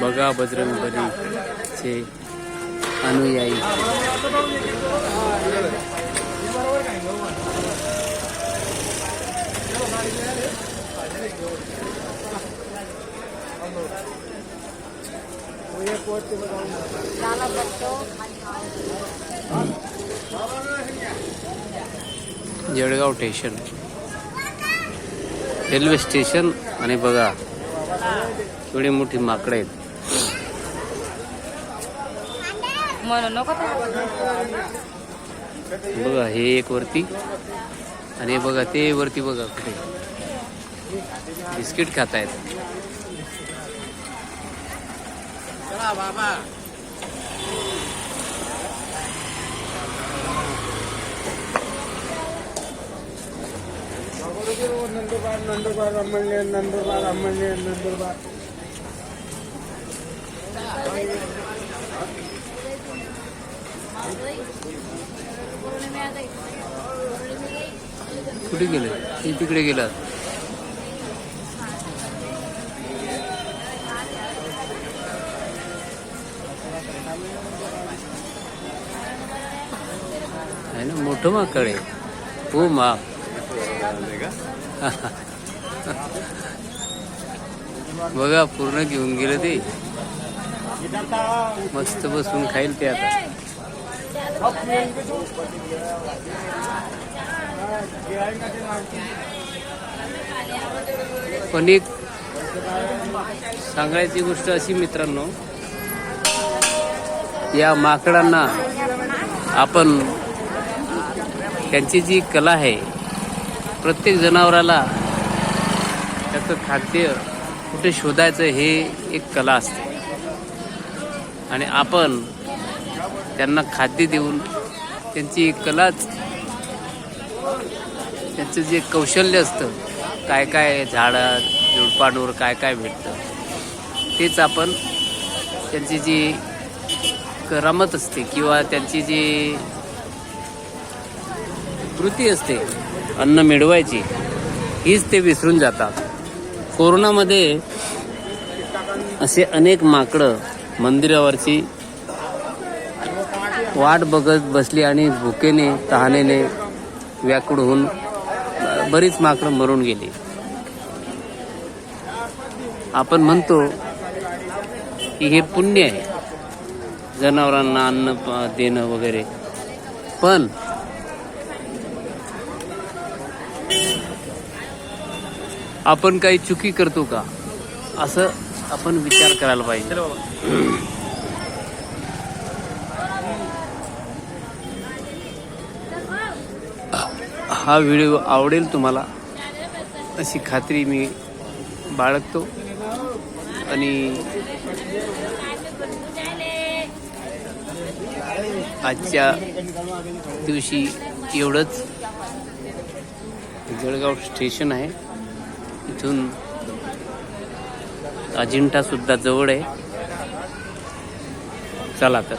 बघा बजरंग बलीचे अनुयायी. Jalgaon station. Railway station आणि बघा एवढी मोठी माकडं आहेत. म्हणून नको बघा हे एक वरती आणि हे बघा ते वरती बघा कुठे. बिस्किट खात आहेत नंदुरबार नंदुरबार अमळनेर नंदुरबार अमळनेर नंदुरबार. कुठे गेले? ते तिकडे गेला. आहे ना मोठं माकड आहे. हो मा. बघा पूर्ण घेऊन गेलं ते. मस्त बसून खाईल ते आता. पण एक सांगायची गोष्ट अशी मित्रांनो या माकडांना आपण त्यांची जी कला आहे प्रत्येक जनावराला त्याचं खाद्य कुठे शोधायचं हे एक कला असते. आणि आपण त्यांना खाद्य देऊन त्यांची कलाच त्यांचं जे कौशल्य असतं काय काय झाडं झुडपांवर काय काय भेटतं तेच आपण त्यांची जी करामत असते किंवा त्यांची जी कृती असते अन्न मिळवायची हीच ते विसरून जातात. कोरोनामध्ये असे अनेक माकडं मंदिरावरची वाट बघत बसली आणि भुकेने तहानेने व्याकुळ होऊन बरीच माकडं मरून गेली. आपण म्हणतो की हे पुण्य आहे. जनावरांना अन्न प- देणं वगैरे. पण आपण काही चुकी करतो का? असं आपण विचार करायला पाहिजे. हा व्हिडिओ आवडेल तुम्हाला अशी खात्री मी बाळगतो. आणि आजच्या दिवशी एवढंच. जळगाव स्टेशन आहे. इथून अजिंठा सुद्धा जवळ आहे. चला तर.